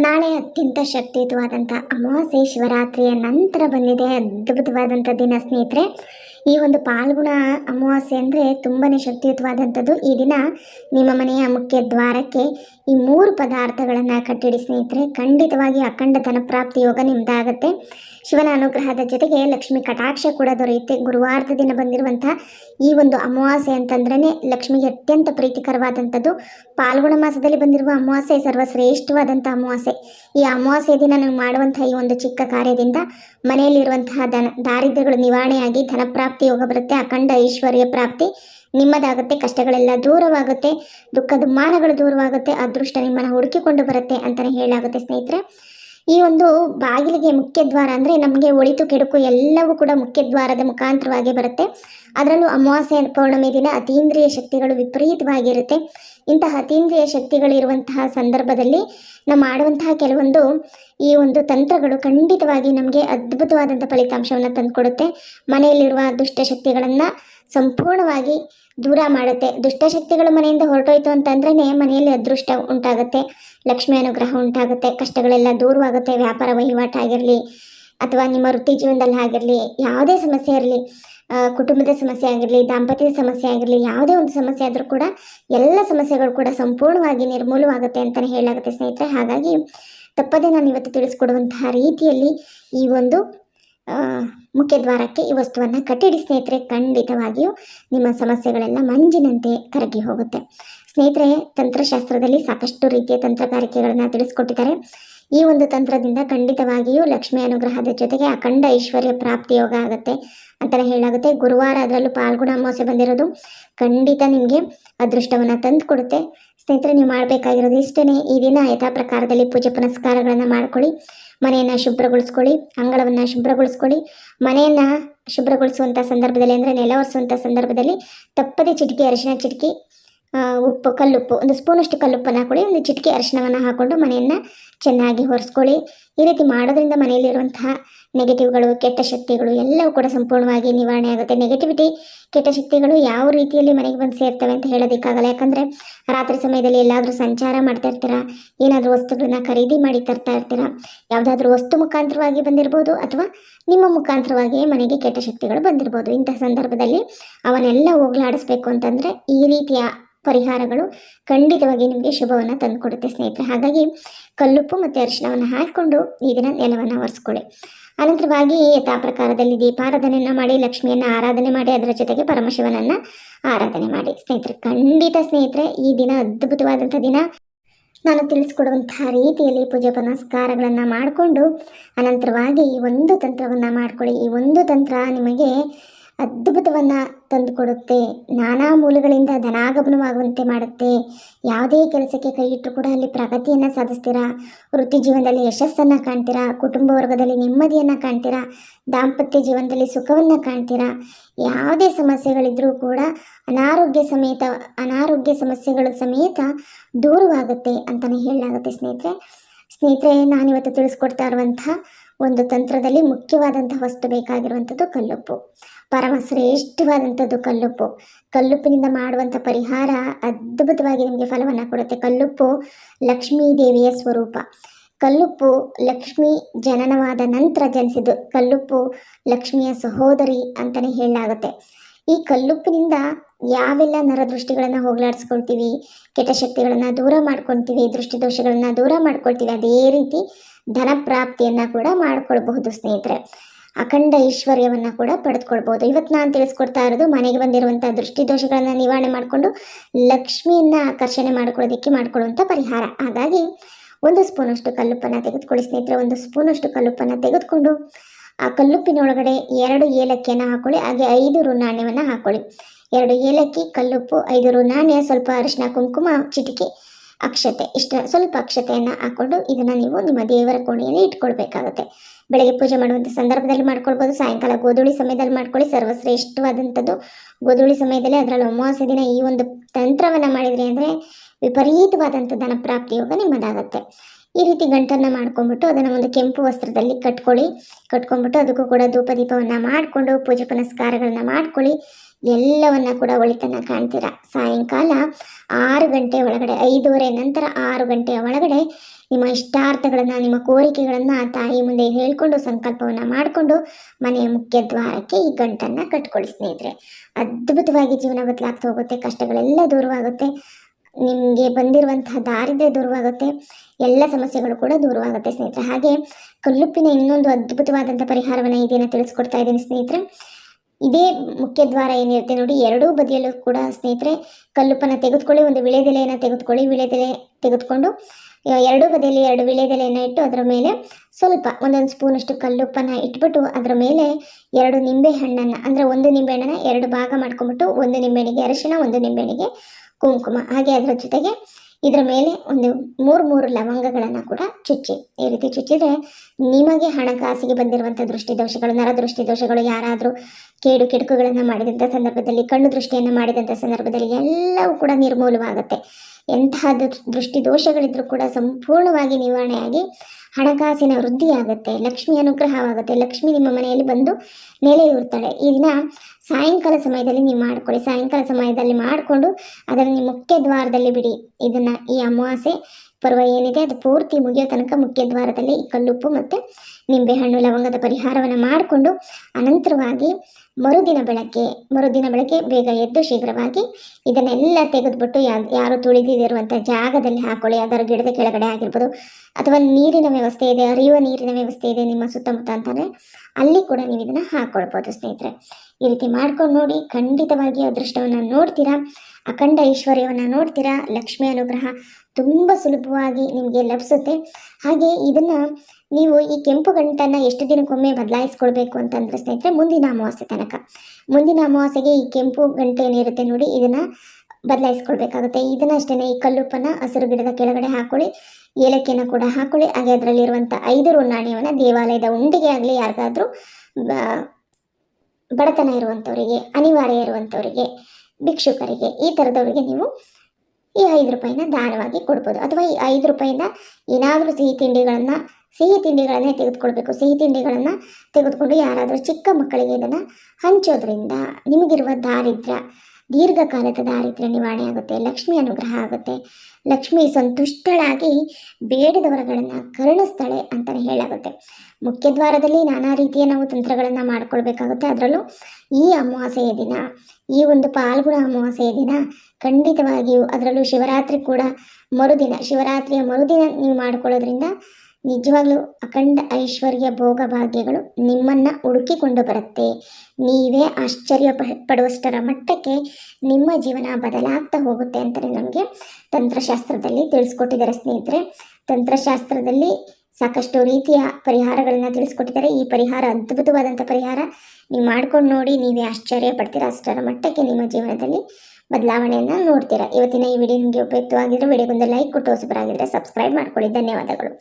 ನಾಳೆ ಅತ್ಯಂತ ಶಕ್ತಿಯುತವಾದಂಥ ಅಮಾವಾಸ್ಯೆ ಶಿವರಾತ್ರಿಯ ನಂತರ ಬಂದಿದೆ. ಅದ್ಭುತವಾದಂಥ ದಿನ ಸ್ನೇಹಿತರೆ. ಈ ಒಂದು ಪಾಲ್ಗುಣ ಅಮಾವಾಸ್ಯೆ ಅಂದರೆ ತುಂಬಾ ಶಕ್ತಿಯುತವಾದಂಥದ್ದು. ಈ ದಿನ ನಿಮ್ಮ ಮನೆಯ ಮುಖ್ಯ ದ್ವಾರಕ್ಕೆ ಈ ಮೂರು ಪದಾರ್ಥಗಳನ್ನು ಕಟ್ಟಿಡಿ ಸ್ನೇಹಿತರೆ. ಖಂಡಿತವಾಗಿ ಅಖಂಡ ಧನಪ್ರಾಪ್ತಿ ಯೋಗ ನಿಮ್ದಾಗತ್ತೆ. ಶಿವನ ಅನುಗ್ರಹದ ಜೊತೆಗೆ ಲಕ್ಷ್ಮಿ ಕಟಾಕ್ಷ ಕೂಡ ದೊರೆಯುತ್ತೆ. ಗುರುವಾರದ ದಿನ ಬಂದಿರುವಂತಹ ಈ ಒಂದು ಅಮಾವಾಸ್ಯೆ ಅಂತಂದ್ರೇ ಲಕ್ಷ್ಮಿಗೆ ಅತ್ಯಂತ ಪ್ರೀತಿಕರವಾದಂಥದ್ದು. ಪಾಲ್ಗುಣ ಮಾಸದಲ್ಲಿ ಬಂದಿರುವ ಅಮಾವಾಸ್ಯೆ ಸರ್ವಶ್ರೇಷ್ಠವಾದಂಥ ಅಮಾವಾಸ್ಯೆ. ಈ ಅಮಾವಾಸ್ಯೆ ದಿನ ನೀವು ಮಾಡುವಂತಹ ಈ ಒಂದು ಚಿಕ್ಕ ಕಾರ್ಯದಿಂದ ಮನೆಯಲ್ಲಿರುವಂತಹ ದನ ದಾರಿದ್ರ್ಯಗಳು ನಿವಾರಣೆಯಾಗಿ ಧನಪ್ರಾಪ್ತಿ ಯೋಗ ಬರುತ್ತೆ, ಅಖಂಡ ಐಶ್ವರ್ಯ ಪ್ರಾಪ್ತಿ. ನಿಮ್ಮದಾಗುತ್ತೆ, ಕಷ್ಟಗಳೆಲ್ಲ ದೂರವಾಗುತ್ತೆ ದುಃಖ ಮಾನಗಳು ದೂರವಾಗುತ್ತೆ, ಅದೃಷ್ಟ ನಿಮ್ಮನ್ನು ಹುಡುಕಿಕೊಂಡು ಬರುತ್ತೆ ಅಂತಲೇ ಹೇಳಾಗುತ್ತೆ ಸ್ನೇಹಿತರೆ. ಈ ಒಂದು ಬಾಗಿಲಿಗೆ ಮುಖ್ಯ ದ್ವಾರ ಅಂದರೆ ನಮಗೆ ಒಳಿತು ಕೆಡುಕು ಎಲ್ಲವೂ ಕೂಡ ಮುಖ್ಯ ದ್ವಾರದ ಮುಖಾಂತರವಾಗಿ ಬರುತ್ತೆ. ಅದರಲ್ಲೂ ಅಮಾವಾಸ್ಯೆ ಪೌರ್ಣಮಿ ದಿನ ಅತೀಂದ್ರಿಯ ಶಕ್ತಿಗಳು ವಿಪರೀತವಾಗಿರುತ್ತೆ. ಇಂತಹ ಅತೀಂದ್ರಿಯ ಶಕ್ತಿಗಳಿರುವಂತಹ ಸಂದರ್ಭದಲ್ಲಿ ನಾವು ಮಾಡುವಂತಹ ಕೆಲವೊಂದು ಈ ಒಂದು ತಂತ್ರಗಳು ಖಂಡಿತವಾಗಿ ನಮಗೆ ಅದ್ಭುತವಾದಂಥ ಫಲಿತಾಂಶವನ್ನು ತಂದುಕೊಡುತ್ತೆ. ಮನೆಯಲ್ಲಿರುವ ದುಷ್ಟಶಕ್ತಿಗಳನ್ನು ಸಂಪೂರ್ಣವಾಗಿ ದೂರ ಮಾಡುತ್ತೆ. ದುಷ್ಟಶಕ್ತಿಗಳು ಮನೆಯಿಂದ ಹೊರಟೋಯ್ತು ಅಂತಂದ್ರೇ ಮನೆಯಲ್ಲಿ ಅದೃಷ್ಟ ಉಂಟಾಗುತ್ತೆ, ಲಕ್ಷ್ಮಿ ಅನುಗ್ರಹ ಉಂಟಾಗುತ್ತೆ, ಕಷ್ಟಗಳೆಲ್ಲ ದೂರವಾಗುತ್ತೆ. ವ್ಯಾಪಾರ ವಹಿವಾಟಾಗಿರಲಿ ಅಥವಾ ನಿಮ್ಮ ವೃತ್ತಿ ಜೀವನದಲ್ಲಿ ಆಗಿರಲಿ, ಯಾವುದೇ ಸಮಸ್ಯೆ ಇರಲಿ ಕುಟುಂಬದ ಸಮಸ್ಯೆ ಆಗಿರಲಿ, ದಾಂಪತ್ಯದ ಸಮಸ್ಯೆ ಆಗಿರಲಿ, ಯಾವುದೇ ಒಂದು ಸಮಸ್ಯೆ ಆದರೂ ಕೂಡ ಎಲ್ಲ ಸಮಸ್ಯೆಗಳು ಕೂಡ ಸಂಪೂರ್ಣವಾಗಿ ನಿರ್ಮೂಲವಾಗುತ್ತೆ ಅಂತಲೇ ಹೇಳಾಗುತ್ತೆ ಸ್ನೇಹಿತರೆ. ಹಾಗಾಗಿ ತಪ್ಪದೇ ನಾನು ಇವತ್ತು ತಿಳಿಸ್ಕೊಡುವಂತಹ ರೀತಿಯಲ್ಲಿ ಈ ಒಂದು ಮುಖ್ಯದ್ವಾರಕ್ಕೆ ಮುಖ್ಯ ದ್ವಾರಕ್ಕೆ ಈ ವಸ್ತುವನ್ನು ಕಟ್ಟಿಡಿ ಸ್ನೇಹಿತರೆ. ಖಂಡಿತವಾಗಿಯೂ ನಿಮ್ಮ ಸಮಸ್ಯೆಗಳೆಲ್ಲ ಮಂಜಿನಂತೆ ಕರಗಿ ಹೋಗುತ್ತೆ. ಸ್ನೇಹಿತರೆ, ತಂತ್ರಶಾಸ್ತ್ರದಲ್ಲಿ ಸಾಕಷ್ಟು ರೀತಿಯ ತಂತ್ರಗಾರಿಕೆಗಳನ್ನು ತಿಳಿಸ್ಕೊಟ್ಟಿದ್ದಾರೆ. ಈ ಒಂದು ತಂತ್ರದಿಂದ ಖಂಡಿತವಾಗಿಯೂ ಲಕ್ಷ್ಮಿ ಅನುಗ್ರಹದ ಜೊತೆಗೆ ಅಖಂಡ ಐಶ್ವರ್ಯ ಪ್ರಾಪ್ತಿ ಯೋಗ ಆಗುತ್ತೆ ಅಂತಲೇ ಹೇಳಾಗುತ್ತೆ ಗುರುವಾರ ಅದರಲ್ಲೂ ಪಾಲ್ಗುಣ ಅಮಾವಾಸ್ಯೆ ಬಂದಿರೋದು. ಖಂಡಿತ ನಿಮಗೆ ಅದೃಷ್ಟವನ್ನು ತಂದು ಕೊಡುತ್ತೆ. ಸ್ನೇಹಿತರೆ, ನೀವು ಮಾಡಬೇಕಾಗಿರೋದು ಇಷ್ಟೇ ಈ ದಿನ ಯಥಾ ಪ್ರಕಾರದಲ್ಲಿ ಪೂಜೆ ಪುನಸ್ಕಾರಗಳನ್ನು ಮಾಡ್ಕೊಳ್ಳಿ. ಮನೆಯನ್ನು ಶುಭ್ರಗೊಳಿಸ್ಕೊಳ್ಳಿ. ಅಂಗಳವನ್ನು ಶುಭ್ರಗೊಳಿಸ್ಕೊಳ್ಳಿ. ಮನೆಯನ್ನು ಶುಭ್ರಗೊಳಿಸುವಂಥ ಸಂದರ್ಭದಲ್ಲಿ ಅಂದರೆ ನೆಲ ಒರೆಸುವಂಥ ಸಂದರ್ಭದಲ್ಲಿ ತಪ್ಪದೆ ಚಿಟಿಕೆ, ಅರಿಶಿನ ಚಿಟಿಕೆ ಉಪ್ಪು, ಕಲ್ಲುಪ್ಪು, ಒಂದು ಸ್ಪೂನಷ್ಟು ಕಲ್ಲುಪ್ಪನ್ನು ಹಾಕೊಳ್ಳಿ ಒಂದು ಚಿಟಿಕೆ ಅರಿಶಿನವನ್ನು ಹಾಕ್ಕೊಂಡು ಮನೆಯನ್ನು ಚೆನ್ನಾಗಿ ಒರೆಸ್ಕೊಳ್ಳಿ. ಈ ರೀತಿ ಮಾಡೋದ್ರಿಂದ ಮನೆಯಲ್ಲಿರುವಂತಹ ನೆಗೆಟಿವ್ಗಳು ಕೆಟ್ಟ ಶಕ್ತಿಗಳು ಎಲ್ಲವೂ ಕೂಡ ಸಂಪೂರ್ಣವಾಗಿ ನಿವಾರಣೆ ಆಗುತ್ತೆ. ನೆಗೆಟಿವಿಟಿ ಕೆಟ್ಟ ಶಕ್ತಿಗಳು ಯಾವ ರೀತಿಯಲ್ಲಿ ಮನೆಗೆ ಬಂದು ಸೇರ್ತವೆ ಅಂತ ಹೇಳೋದಕ್ಕಾಗಲ್ಲ. ಯಾಕಂದರೆ ರಾತ್ರಿ ಸಮಯದಲ್ಲಿ ಎಲ್ಲಾದರೂ ಸಂಚಾರ ಮಾಡ್ತಾ ಇರ್ತೀರಾ? ಏನಾದರೂ ವಸ್ತುಗಳನ್ನ ಖರೀದಿ ಮಾಡಿ ತರ್ತಾ ಇರ್ತೀರಾ? ಯಾವುದಾದ್ರೂ ವಸ್ತು ಮುಖಾಂತರವಾಗಿ ಬಂದಿರ್ಬೋದು ಅಥವಾ ನಿಮ್ಮ ಮುಖಾಂತರವಾಗಿ ಮನೆಗೆ ಕೆಟ್ಟ ಶಕ್ತಿಗಳು ಬಂದಿರ್ಬೋದು. ಇಂತಹ ಸಂದರ್ಭದಲ್ಲಿ ಅವನ್ನೆಲ್ಲ ಹೋಗ್ಲಾಡಿಸ್ಬೇಕು ಅಂತಂದರೆ ಈ ರೀತಿಯ ಪರಿಹಾರಗಳು ಖಂಡಿತವಾಗಿ ನಿಮಗೆ ಶುಭವನ್ನು ತಂದುಕೊಡುತ್ತೆ ಸ್ನೇಹಿತರೆ. ಹಾಗಾಗಿ ಕಲ್ಲುಪ್ಪು ಮತ್ತು ಅರಿಶಿಣವನ್ನು ಹಾಕಿಕೊಂಡು ಈ ದಿನ ನೆಲವನ್ನು ಒರೆಸ್ಕೊಳ್ಳಿ. ಅನಂತರವಾಗಿ ಯಥಾ ಪ್ರಕಾರದಲ್ಲಿ ದೀಪಾರಾಧನೆಯನ್ನು ಮಾಡಿ, ಲಕ್ಷ್ಮಿಯನ್ನು ಆರಾಧನೆ ಮಾಡಿ, ಅದರ ಜೊತೆಗೆ ಪರಮಶಿವನನ್ನು ಆರಾಧನೆ ಮಾಡಿ. ಸ್ನೇಹಿತರೆ, ಖಂಡಿತ ಸ್ನೇಹಿತರೆ, ಈ ದಿನ ಅದ್ಭುತವಾದಂಥ ದಿನ. ನಾನು ತಿಳಿಸ್ಕೊಡುವಂತಹ ರೀತಿಯಲ್ಲಿ ಪೂಜೆ ಪುನಸ್ಕಾರಗಳನ್ನು ಮಾಡಿಕೊಂಡು ಅನಂತರವಾಗಿ ಈ ಒಂದು ತಂತ್ರವನ್ನು ಮಾಡ್ಕೊಳ್ಳಿ. ಈ ಒಂದು ತಂತ್ರ ನಿಮಗೆ ಅದ್ಭುತವನ್ನು ತಂದುಕೊಡುತ್ತೆ. ನಾನಾ ಮೂಲಗಳಿಂದ ಧನಾಗಮನವಾಗುವಂತೆ ಮಾಡುತ್ತೆ. ಯಾವುದೇ ಕೆಲಸಕ್ಕೆ ಕೈ ಇಟ್ಟರು ಕೂಡ ಅಲ್ಲಿ ಪ್ರಗತಿಯನ್ನು ಸಾಧಿಸ್ತೀರಾ? ವೃತ್ತಿ ಜೀವನದಲ್ಲಿ ಯಶಸ್ಸನ್ನು ಕಾಣ್ತೀರಾ? ಕುಟುಂಬ ವರ್ಗದಲ್ಲಿ ನೆಮ್ಮದಿಯನ್ನು ಕಾಣ್ತೀರಾ? ದಾಂಪತ್ಯ ಜೀವನದಲ್ಲಿ ಸುಖವನ್ನು ಕಾಣ್ತೀರಾ? ಯಾವುದೇ ಸಮಸ್ಯೆಗಳಿದ್ರೂ ಕೂಡ ಅನಾರೋಗ್ಯ ಸಮೇತ, ಅನಾರೋಗ್ಯ ಸಮಸ್ಯೆಗಳು ಸಮೇತ ದೂರವಾಗುತ್ತೆ ಅಂತಲೇ ಹೇಳಲಾಗುತ್ತೆ ಸ್ನೇಹಿತರೆ. ಸ್ನೇಹಿತರೆ, ನಾನಿವತ್ತು ತಿಳಿಸ್ಕೊಡ್ತಾ ಇರುವಂಥ ಒಂದು ತಂತ್ರದಲ್ಲಿ ಮುಖ್ಯವಾದಂಥ ವಸ್ತು ಬೇಕಾಗಿರುವಂಥದ್ದು ಕಲ್ಲುಪ್ಪು. ಪರಮ ಶ್ರೇಷ್ಠವಾದಂಥದ್ದು ಕಲ್ಲುಪ್ಪು. ಕಲ್ಲುಪ್ಪಿನಿಂದ ಮಾಡುವಂಥ ಪರಿಹಾರ ಅದ್ಭುತವಾಗಿ ನಿಮಗೆ ಫಲವನ್ನು ಕೊಡುತ್ತೆ. ಕಲ್ಲುಪ್ಪು ಲಕ್ಷ್ಮೀ ದೇವಿಯ ಸ್ವರೂಪ. ಕಲ್ಲುಪ್ಪು ಲಕ್ಷ್ಮಿ ಜನನವಾದ ನಂತರ ಜನಿಸಿದ್ದು ಕಲ್ಲುಪ್ಪು ಲಕ್ಷ್ಮಿಯ ಸಹೋದರಿ ಅಂತಲೇ ಹೇಳಲಾಗುತ್ತೆ. ಈ ಕಲ್ಲುಪ್ಪಿನಿಂದ ಯಾವೆಲ್ಲ ನರದೃಷ್ಟಿಗಳನ್ನು ಹೋಗಲಾಡಿಸ್ಕೊಳ್ತೀವಿ, ಕೆಟ್ಟ ಶಕ್ತಿಗಳನ್ನು ದೂರ ಮಾಡ್ಕೊಳ್ತೀವಿ, ದೃಷ್ಟಿದೋಷಗಳನ್ನು ದೂರ ಮಾಡ್ಕೊಳ್ತೀವಿ, ಅದೇ ರೀತಿ ಧನ ಪ್ರಾಪ್ತಿಯನ್ನು ಕೂಡ ಮಾಡ್ಕೊಳ್ಬಹುದು ಸ್ನೇಹಿತರೆ. ಅಖಂಡ ಐಶ್ವರ್ಯವನ್ನು ಕೂಡ ಪಡೆದುಕೊಳ್ಬೋದು. ಇವತ್ತು ನಾನು ತಿಳಿಸ್ಕೊಡ್ತಾ ಇರೋದು ಮನೆಗೆ ಬಂದಿರುವಂಥ ದೃಷ್ಟಿದೋಷಗಳನ್ನು ನಿವಾರಣೆ ಮಾಡಿಕೊಂಡು ಲಕ್ಷ್ಮಿಯನ್ನು ಆಕರ್ಷಣೆ ಮಾಡ್ಕೊಳ್ಳೋದಕ್ಕೆ ಮಾಡಿಕೊಳ್ಳುವಂಥ ಪರಿಹಾರ. ಹಾಗಾಗಿ ಒಂದು ಸ್ಪೂನಷ್ಟು ಕಲ್ಲುಪ್ಪನ್ನು ತೆಗೆದುಕೊಳ್ಳಿ ಸ್ನೇಹಿತರೆ. ಒಂದು ಸ್ಪೂನಷ್ಟು ಕಲ್ಲುಪ್ಪನ್ನು ತೆಗೆದುಕೊಂಡು ಆ ಕಲ್ಲುಪ್ಪಿನೊಳಗಡೆ ಎರಡು ಏಲಕ್ಕಿಯನ್ನು ಹಾಕೊಳ್ಳಿ. ಹಾಗೆ ಐದು ರುನಾಣ್ಯವನ್ನು ಹಾಕೊಳ್ಳಿ. ಎರಡು ಏಲಕ್ಕಿ, ಕಲ್ಲುಪ್ಪು, ಐದು ರುನಾಣ್ಯ, ಸ್ವಲ್ಪ ಅರಿಶಿನ, ಕುಂಕುಮ, ಚಿಟಿಕೆ ಅಕ್ಷತೆ, ಇಷ್ಟ ಸ್ವಲ್ಪ ಅಕ್ಷತೆಯನ್ನು ಹಾಕ್ಕೊಂಡು ಇದನ್ನು ನೀವು ನಿಮ್ಮ ದೇವರ ಕೋಣೆಯಲ್ಲಿ ಇಟ್ಕೊಳ್ಬೇಕಾಗುತ್ತೆ. ಬೆಳಗ್ಗೆ ಪೂಜೆ ಮಾಡುವಂಥ ಸಂದರ್ಭದಲ್ಲಿ ಮಾಡ್ಕೊಳ್ಬೋದು, ಸಾಯಂಕಾಲ ಗೋಧೂಳಿ ಸಮಯದಲ್ಲಿ ಮಾಡ್ಕೊಳ್ಳಿ. ಸರ್ವಶ್ರೇಷ್ಠವಾದಂಥದ್ದು ಗೋಧೂಳಿ ಸಮಯದಲ್ಲಿ ಅದರಲ್ಲಿ ಅಮಾವಾಸ್ಯ ದಿನ ಈ ಒಂದು ತಂತ್ರವನ್ನು ಮಾಡಿದ್ರಿ ಅಂದರೆ ವಿಪರೀತವಾದಂಥ ಧನ ಪ್ರಾಪ್ತಿ ಯೋಗ ನಿಮ್ಮದಾಗತ್ತೆ. ಈ ರೀತಿ ಗಂಟನ್ನು ಮಾಡ್ಕೊಂಡ್ಬಿಟ್ಟು ಅದನ್ನು ಒಂದು ಕೆಂಪು ವಸ್ತ್ರದಲ್ಲಿ ಕಟ್ಕೊಳ್ಳಿ. ಕಟ್ಕೊಂಡ್ಬಿಟ್ಟು ಅದಕ್ಕೂ ಕೂಡ ಧೂಪ ದೀಪವನ್ನು ಮಾಡಿಕೊಂಡು ಪೂಜೆ ಪುನಸ್ಕಾರಗಳನ್ನ ಮಾಡ್ಕೊಳ್ಳಿ. ಎಲ್ಲವನ್ನ ಕೂಡ ಒಳಿತನ್ನ ಕಾಣ್ತೀರಾ. ಸಾಯಂಕಾಲ ಆರು ಗಂಟೆ ಒಳಗಡೆ, ಐದೂವರೆ ನಂತರ ಆರು ಗಂಟೆಯ ಒಳಗಡೆ ನಿಮ್ಮ ಇಷ್ಟಾರ್ಥಗಳನ್ನು, ನಿಮ್ಮ ಕೋರಿಕೆಗಳನ್ನು ತಾಯಿ ಮುಂದೆ ಹೇಳ್ಕೊಂಡು, ಸಂಕಲ್ಪವನ್ನು ಮಾಡಿಕೊಂಡು ಮನೆಯ ಮುಖ್ಯ ದ್ವಾರಕ್ಕೆ ಈ ಗಂಟನ್ನು ಕಟ್ಕೊಳ್ಳಿ ಸ್ನೇಹಿತರೆ. ಅದ್ಭುತವಾಗಿ ಜೀವನ ಬದಲಾಗ್ತಾ ಹೋಗುತ್ತೆ, ಕಷ್ಟಗಳೆಲ್ಲ ದೂರವಾಗುತ್ತೆ, ನಿಮಗೆ ಬಂದಿರುವಂತಹ ದಾರಿದ್ರ್ಯ ದೂರವಾಗುತ್ತೆ, ಎಲ್ಲ ಸಮಸ್ಯೆಗಳು ಕೂಡ ದೂರವಾಗುತ್ತೆ ಸ್ನೇಹಿತರೆ. ಹಾಗೆ ಕಲ್ಲುಪ್ಪಿನ ಇನ್ನೊಂದು ಅದ್ಭುತವಾದಂಥ ಪರಿಹಾರವನ್ನು ಇದೇನ ದಿನ ತಿಳಿಸ್ಕೊಡ್ತಾ ಇದ್ದೀನಿ ಸ್ನೇಹಿತರೆ. ಇದೇ ಮುಖ್ಯ ದ್ವಾರ ಏನಿರುತ್ತೆ ನೋಡಿ, ಎರಡೂ ಬದಿಯಲ್ಲೂ ಕೂಡ ಸ್ನೇಹಿತರೆ, ಕಲ್ಲುಪ್ಪನ್ನು ತೆಗೆದುಕೊಳ್ಳಿ, ಒಂದು ವಿಳೆದೆಲೆಯನ್ನು ತೆಗೆದುಕೊಳ್ಳಿ, ವಿಳೆದೆಲೆ ತೆಗೆದುಕೊಂಡು ಎರಡೂ ಬದಿಯಲ್ಲಿ ಎರಡು ವಿಳೆದೆಲೆಯನ್ನು ಇಟ್ಟು ಅದರ ಮೇಲೆ ಸ್ವಲ್ಪ ಒಂದೊಂದು ಸ್ಪೂನಷ್ಟು ಕಲ್ಲುಪ್ಪನ್ನು ಇಟ್ಬಿಟ್ಟು ಅದರ ಮೇಲೆ ಎರಡು ನಿಂಬೆ ಹಣ್ಣನ್ನು, ಅಂದರೆ ಒಂದು ನಿಂಬೆ ಹಣ್ಣನ್ನು ಎರಡು ಭಾಗ ಮಾಡ್ಕೊಂಬಿಟ್ಟು ಒಂದು ನಿಂಬೆಹಣ್ಣಿಗೆ ಅರಿಶಿಣ, ಒಂದು ನಿಂಬೆಹಣ್ಣಿಗೆ ಕುಂಕುಮ, ಹಾಗೆ ಅದರ ಜೊತೆಗೆ ಇದರ ಮೇಲೆ ಒಂದು ಮೂರು ಮೂರು ಲವಂಗಗಳನ್ನು ಕೂಡ ಚುಚ್ಚಿ, ಈ ರೀತಿ ಚುಚ್ಚಿದ್ರೆ ನಿಮಗೆ ಹಣಕಾಸಿಗೆ ಬಂದಿರುವಂಥ ದೃಷ್ಟಿದೋಷಗಳು ನರದೃಷ್ಟಿ ದೋಷಗಳು ಯಾರಾದರೂ ಕೇಡು ಕೆಡುಕುಗಳನ್ನು ಮಾಡಿದಂಥ ಸಂದರ್ಭದಲ್ಲಿ, ಕಣ್ಣು ದೃಷ್ಟಿಯನ್ನು ಮಾಡಿದಂಥ ಸಂದರ್ಭದಲ್ಲಿ ಎಲ್ಲವೂ ಕೂಡ ನಿರ್ಮೂಲವಾಗುತ್ತೆ. ಎಂತಹ ದು- ದೃಷ್ಟಿ ದೋಷಗಳಿದ್ರೂ ಕೂಡ ಸಂಪೂರ್ಣವಾಗಿ ನಿವಾರಣೆಯಾಗಿ ಹಣಕಾಸಿನ ವೃದ್ಧಿಯಾಗುತ್ತೆ, ಲಕ್ಷ್ಮಿ ಅನುಗ್ರಹವಾಗುತ್ತೆ. ಲಕ್ಷ್ಮಿ ನಿಮ್ಮ ಮನೆಯಲ್ಲಿ ಬಂದು ನೆಲೆಯೂರ್ತಾಳೆ ಈ ದಿನ ಸಾಯಂಕಾಲ ಸಮಯದಲ್ಲಿ ನೀವು ಮಾಡ್ಕೊಳ್ಳಿ. ಸಾಯಂಕಾಲ ಸಮಯದಲ್ಲಿ ಮಾಡಿಕೊಂಡು ಅದನ್ನು ಮುಖ್ಯ ದ್ವಾರದಲ್ಲಿ ಬಿಡಿ. ಇದನ್ನು ಈ ಅಮಾವಾಸ್ಯೆ ಪರ್ವ ಏನಿದೆ, ಅದು ಪೂರ್ತಿ ಮುಗಿಯೋ ತನಕ ಮುಖ್ಯ ದ್ವಾರದಲ್ಲಿ ಈ ಕಲ್ಲುಪ್ಪು ಮತ್ತು ನಿಂಬೆಹಣ್ಣು ಲವಂಗದ ಪರಿಹಾರವನ್ನು ಮಾಡಿಕೊಂಡು ಅನಂತರವಾಗಿ ಮರುದಿನ ಬೆಳಗ್ಗೆ ಮರುದಿನ ಬೆಳಗ್ಗೆ ಬೇಗ ಎದ್ದು ಶೀಘ್ರವಾಗಿ ಇದನ್ನೆಲ್ಲ ತೆಗೆದುಬಿಟ್ಟು ಯಾರು ತುಳಿದಿರುವಂಥ ಜಾಗದಲ್ಲಿ ಹಾಕೊಳ್ಳಿ. ಅದರ ಗಿಡದ ಕೆಳಗಡೆ ಆಗಿರ್ಬೋದು ಅಥವಾ ನೀರಿನ ವ್ಯವಸ್ಥೆ ಇದೆ ಅರಿಯುವ ನೀರಿನ ವ್ಯವಸ್ಥೆ ಇದೆ ನಿಮ್ಮ ಸುತ್ತಮುತ್ತ ಅಂತಂದರೆ ಅಲ್ಲಿ ಕೂಡ ನೀವು ಇದನ್ನು ಹಾಕ್ಕೊಳ್ಬೋದು ಸ್ನೇಹಿತರೆ. ಈ ರೀತಿ ಮಾಡ್ಕೊಂಡು ನೋಡಿ, ಖಂಡಿತವಾಗಿ ಅದೃಷ್ಟವನ್ನು ನೋಡ್ತೀರಾ? ಅಖಂಡ ಐಶ್ವರ್ಯವನ್ನು ನೋಡ್ತೀರಾ? ಲಕ್ಷ್ಮಿ ಅನುಗ್ರಹ ತುಂಬ ಸುಲಭವಾಗಿ ನಿಮಗೆ ಲಭಿಸುತ್ತೆ. ಹಾಗೆ ಇದನ್ನು ನೀವು ಈ ಕೆಂಪು ಗಂಟನ್ನು ಎಷ್ಟು ದಿನಕ್ಕೊಮ್ಮೆ ಬದಲಾಯಿಸ್ಕೊಳ್ಬೇಕು ಅಂತಂದರೆ ಸ್ನೇಹಿತರೆ, ಮುಂದಿನ ಅಮಾವಾಸ್ಯೆ ತನಕ. ಮುಂದಿನ ಅಮಾವಾಸ್ಯೆಗೆ ಈ ಕೆಂಪು ಗಂಟೆ ಏನಿರುತ್ತೆ ನೋಡಿ, ಇದನ್ನು ಬದಲಾಯಿಸ್ಕೊಳ್ಬೇಕಾಗುತ್ತೆ. ಇದನ್ನು ಅಷ್ಟೇ ಈ ಕಲ್ಲುಪ್ಪನ್ನು ಹಸಿರು ಗಿಡದ ಕೆಳಗಡೆ ಹಾಕೊಳ್ಳಿ, ಏಲಕ್ಕಿಯನ್ನು ಕೂಡ ಹಾಕೊಳ್ಳಿ. ಹಾಗೆ ಅದರಲ್ಲಿರುವಂಥ ಐದು ನಾಣ್ಯವನ್ನು ದೇವಾಲಯದ ಉಂಡಿಗೆ ಆಗಲಿ, ಯಾರಿಗಾದರೂ ಬಡತನ ಇರುವಂಥವರಿಗೆ ಅನಿವಾರ್ಯ ಇರುವಂಥವರಿಗೆ ಭಿಕ್ಷುಕರಿಗೆ ಈ ಥರದವರಿಗೆ ನೀವು ಈ ಐದು ರೂಪಾಯಿನ ದಾನವಾಗಿ ಕೊಡ್ಬೋದು. ಅಥವಾ ಈ ಐದು ರೂಪಾಯಿಂದ ಏನಾದರೂ ಸಿಹಿ ತಿಂಡಿಗಳನ್ನು, ಸಿಹಿ ತಿಂಡಿಗಳನ್ನೇ ತೆಗೆದುಕೊಳ್ಬೇಕು. ಸಿಹಿ ತಿಂಡಿಗಳನ್ನು ತೆಗೆದುಕೊಂಡು ಯಾರಾದರೂ ಚಿಕ್ಕ ಮಕ್ಕಳಿಗೆ ಇದನ್ನು ಹಂಚೋದ್ರಿಂದ ನಿಮಗಿರುವ ದಾರಿದ್ರ್ಯ ದೀರ್ಘಕಾಲದ ದಾರಿದ್ರ್ಯ ನಿವಾರಣೆ ಆಗುತ್ತೆ, ಲಕ್ಷ್ಮಿ ಅನುಗ್ರಹ ಆಗುತ್ತೆ. ಲಕ್ಷ್ಮಿ ಸಂತುಷ್ಟಳಾಗಿ ಬೇಡದವರಗಳನ್ನು ಕರುಣಿಸ್ತಾಳೆ ಅಂತಲೇ ಹೇಳಾಗುತ್ತೆ ಮುಖ್ಯದ್ವಾರದಲ್ಲಿ ನಾನಾ ರೀತಿಯ ನಾವು ತಂತ್ರಗಳನ್ನು ಮಾಡ್ಕೊಳ್ಬೇಕಾಗುತ್ತೆ. ಅದರಲ್ಲೂ ಈ ಅಮಾವಾಸ್ಯೆಯ ದಿನ, ಈ ಒಂದು ಪಾಲ್ಗುಣ ಅಮಾವಾಸ್ಯೆಯ ದಿನ ಖಂಡಿತವಾಗಿಯೂ ಅದರಲ್ಲೂ ಶಿವರಾತ್ರಿ ಕೂಡ ಮರುದಿನ, ಶಿವರಾತ್ರಿಯ ಮರುದಿನ ನೀವು ಮಾಡ್ಕೊಳ್ಳೋದ್ರಿಂದ ನಿಜವಾಗ್ಲೂ ಅಖಂಡ ಐಶ್ವರ್ಯ ಭೋಗ ಭಾಗ್ಯಗಳು ನಿಮ್ಮನ್ನು ಹುಡುಕಿಕೊಂಡು ಬರುತ್ತೆ. ನೀವೇ ಆಶ್ಚರ್ಯ ಪಡುವಷ್ಟರ ಮಟ್ಟಕ್ಕೆ ನಿಮ್ಮ ಜೀವನ ಬದಲಾಗ್ತಾ ಹೋಗುತ್ತೆ ಅಂತಲೇ ನಮಗೆ ತಂತ್ರಶಾಸ್ತ್ರದಲ್ಲಿ ತಿಳಿಸ್ಕೊಟ್ಟಿದ್ದಾರೆ ಸ್ನೇಹಿತರೆ. ತಂತ್ರಶಾಸ್ತ್ರದಲ್ಲಿ ಸಾಕಷ್ಟು ರೀತಿಯ ಪರಿಹಾರಗಳನ್ನು ತಿಳಿಸ್ಕೊಟ್ಟಿದ್ದಾರೆ. ಈ ಪರಿಹಾರ ಅದ್ಭುತವಾದಂಥ ಪರಿಹಾರ. ನೀವು ಮಾಡ್ಕೊಂಡು ನೋಡಿ, ನೀವೇ ಆಶ್ಚರ್ಯ ಪಡ್ತೀರಾ ಅಷ್ಟರ ಮಟ್ಟಕ್ಕೆ ನಿಮ್ಮ ಜೀವನದಲ್ಲಿ ಬದಲಾವಣೆಯನ್ನು ನೋಡ್ತೀರಾ. ಇವತ್ತಿನ ಈ ವಿಡಿಯೋ ನಿಮಗೆ ಉಪಯುಕ್ತವಾಗಿದ್ದರೆ ವಿಡಿಯೋಗೊಂದು ಲೈಕ್ ಕೊಟ್ಟು ಹೊಸಬರಾಗಿದ್ದರೆ ಸಬ್ಸ್ಕ್ರೈಬ್ ಮಾಡ್ಕೊಳ್ಳಿ. ಧನ್ಯವಾದಗಳು.